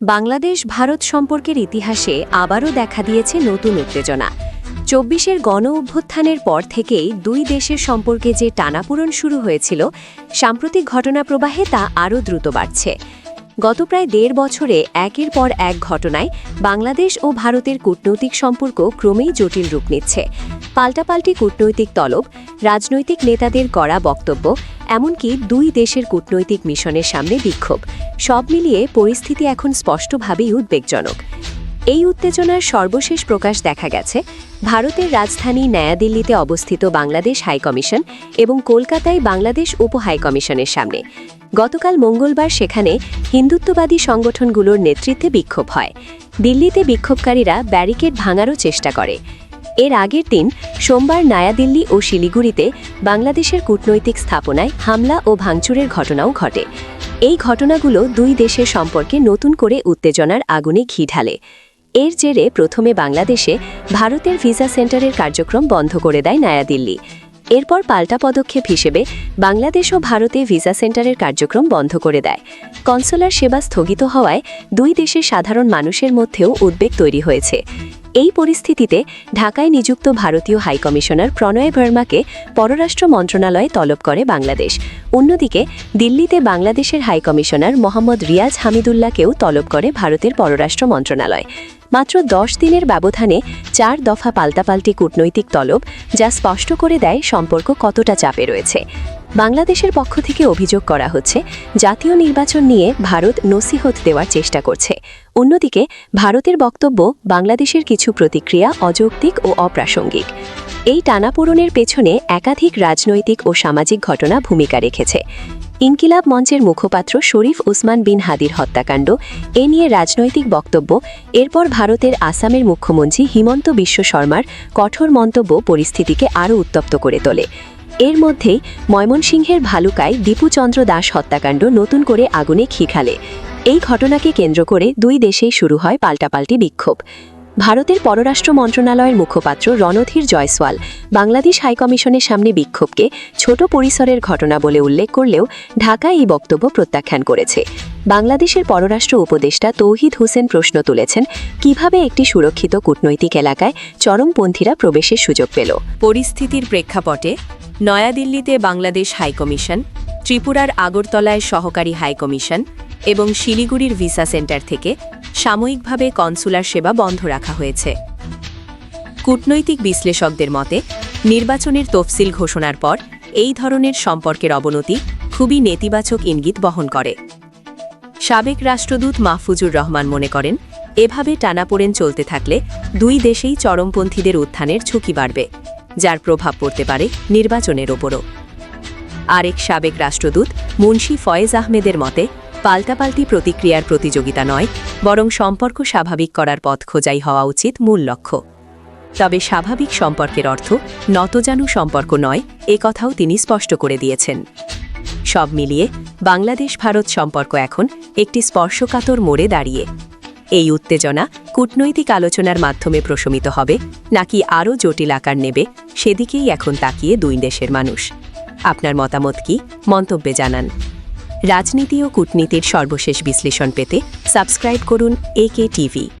বাংলাদেশ ভারত সম্পর্কের ইতিহাসে আবারও দেখা দিয়েছে নতুন উত্তেজনা। চব্বিশের গণ অভ্যুত্থানের পর থেকেই দুই দেশের সম্পর্কে যে টানাপূরণ শুরু হয়েছিল, সাম্প্রতিক ঘটনা প্রবাহে তা আরও দ্রুত বাড়ছে। গত প্রায় দেড় বছরে একের পর এক ঘটনায় বাংলাদেশ ও ভারতের কূটনৈতিক সম্পর্ক ক্রমেই জটিল রূপ নিচ্ছে। পাল্টাপাল্টি কূটনৈতিক তলব, রাজনৈতিক নেতাদের করা বক্তব্য এমনকি দুই দেশের কূটনৈতিক মিশনের সামনে বিক্ষোভ। সব মিলিয়ে পরিস্থিতি এখন স্পষ্টভাবেই উদ্বেগজনক। এই উত্তেজনার সর্বশেষ প্রকাশ দেখা গেছে। ভারতের রাজধানী নয়াদিল্লিতে অবস্থিত বাংলাদেশ হাইকমিশন এবং কলকাতায় বাংলাদেশ উপ হাইকমিশনের সামনে। গতকাল মঙ্গলবার সেখানে হিন্দুত্ববাদী সংগঠনগুলোর নেতৃত্বে বিক্ষোভ হয়। দিল্লিতে বিক্ষোভকারীরা ব্যারিকেড ভাঙারও চেষ্টা করে। এর আগের দিন সোমবার নয়াদিল্লি ও শিলিগুড়িতে বাংলাদেশের কূটনৈতিক স্থাপনায় হামলা ও ভাঙচুরের ঘটনাও ঘটে। এই ঘটনাগুলো দুই দেশের সম্পর্কে নতুন করে উত্তেজনার আগুনে ঘি ঢালে। এর জেরে প্রথমে বাংলাদেশে ভারতের ভিসা সেন্টারের কার্যক্রম বন্ধ করে দেয় নয়াদিল্লি। এরপর পাল্টা পদক্ষেপ হিসেবে বাংলাদেশ ও ভারতে ভিসা সেন্টারের কার্যক্রম বন্ধ করে দেয়। কনসুলার সেবা স্থগিত হওয়ায় দুই দেশের সাধারণ মানুষের মধ্যেও উদ্বেগ তৈরি হয়েছে। এই পরিস্থিতিতে ঢাকায় নিযুক্ত ভারতীয় হাইকমিশনার প্রণয় ভার্মাকে পররাষ্ট্র মন্ত্রণালয়ে তলব করে বাংলাদেশ। অন্যদিকে, দিল্লিতে বাংলাদেশের হাইকমিশনার মোহাম্মদ রিয়াজ হামিদুল্লাহকেও তলব করে ভারতের পররাষ্ট্র মন্ত্রণালয়। মাত্র দশ দিনের ব্যবধানে চার দফা পাল্টাপাল্টি কূটনৈতিক তলব, যা স্পষ্ট করে দেয় সম্পর্ক কতটা চাপে রয়েছে। বাংলাদেশের পক্ষ থেকে অভিযোগ করা হচ্ছে, জাতীয় নির্বাচন নিয়ে ভারত নসিহত দেওয়ার চেষ্টা করছে। অন্যদিকে, ভারতের বক্তব্য বাংলাদেশের কিছু প্রতিক্রিয়া অযৌক্তিক ও অপ্রাসঙ্গিক। এই টানাপোড়নের পেছনে একাধিক রাজনৈতিক ও সামাজিক ঘটনা ভূমিকা রেখেছে। ইনকিলাব মঞ্চের মুখপাত্র শরীফ উসমান বিন হাদির হত্যাকাণ্ড এ নিয়ে রাজনৈতিক বক্তব্য, এরপর ভারতের আসামের মুখ্যমন্ত্রী হিমন্ত বিশ্ব শর্মার কঠোর মন্তব্য পরিস্থিতিকে আরও উত্তপ্ত করে তোলে। এর মধ্যেই ময়মনসিংহের ভালুকায় দীপুচন্দ্র দাস হত্যাকাণ্ড নতুন করে আগুনে খিখালে এই ঘটনাকে কেন্দ্র করে দুই দেশেই শুরু হয় পাল্টাপাল্টি বিক্ষোভ। ভারতের পররাষ্ট্র মন্ত্রণালয়ের মুখপাত্র রণধীর জয়সওয়াল বাংলাদেশ হাইকমিশনের সামনে বিক্ষোভকে ছোট পরিসরের ঘটনা বলে উল্লেখ করলেও ঢাকা এই বক্তব্য প্রত্যাখ্যান করেছে। বাংলাদেশের পররাষ্ট্র উপদেষ্টা তৌহিদ হোসেন প্রশ্ন তুলেছেন, কীভাবে একটি সুরক্ষিত কূটনৈতিক এলাকায় চরমপন্থীরা প্রবেশের সুযোগ পেল? পরিস্থিতির প্রেক্ষাপটে নয়াদিল্লিতে বাংলাদেশ হাইকমিশন, ত্রিপুরার আগরতলায় সহকারী হাইকমিশন এবং শিলিগুড়ির ভিসা সেন্টার থেকে সাময়িকভাবে কনসুলার সেবা বন্ধ রাখা হয়েছে। কূটনৈতিক বিশ্লেষকদের মতে, নির্বাচনের তফসিল ঘোষণার পর এই ধরনের সম্পর্কের অবনতি খুবই নেতিবাচক ইঙ্গিত বহন করে। সাবেক রাষ্ট্রদূত মাহফুজুর রহমান মনে করেন, এভাবে টানাপোড়েন চলতে থাকলে দুই দেশেই চরমপন্থীদের উত্থানের ঝুঁকি বাড়বে। যার প্রভাব পড়তে পারে নির্বাচনের ওপরও। আরেক সাবেক রাষ্ট্রদূত মুন্সি ফয়েজ আহমেদের মতে, পাল্টাপাল্টি প্রতিক্রিয়ার প্রতিযোগিতা নয়, বরং সম্পর্ক স্বাভাবিক করার পথ খোঁজাই হওয়া উচিত মূল লক্ষ্য। তবে স্বাভাবিক সম্পর্কের অর্থ নতজানু সম্পর্ক নয়, এ কথাও তিনি স্পষ্ট করে দিয়েছেন। সব মিলিয়ে বাংলাদেশ ভারত সম্পর্ক এখন একটি স্পর্শকাতর মোড়ে দাঁড়িয়ে। এই উত্তেজনা কূটনৈতিক আলোচনার মাধ্যমে প্রশমিত হবে, নাকি আরও জটিল আকার নেবে, সেদিকেই এখন তাকিয়ে দুই দেশের মানুষ। আপনার মতামত কি? মন্তব্যে জানান। রাজনীতি ও কূটনীতির সর্বশেষ বিশ্লেষণ পেতে সাবস্ক্রাইব করুন একে টিভি।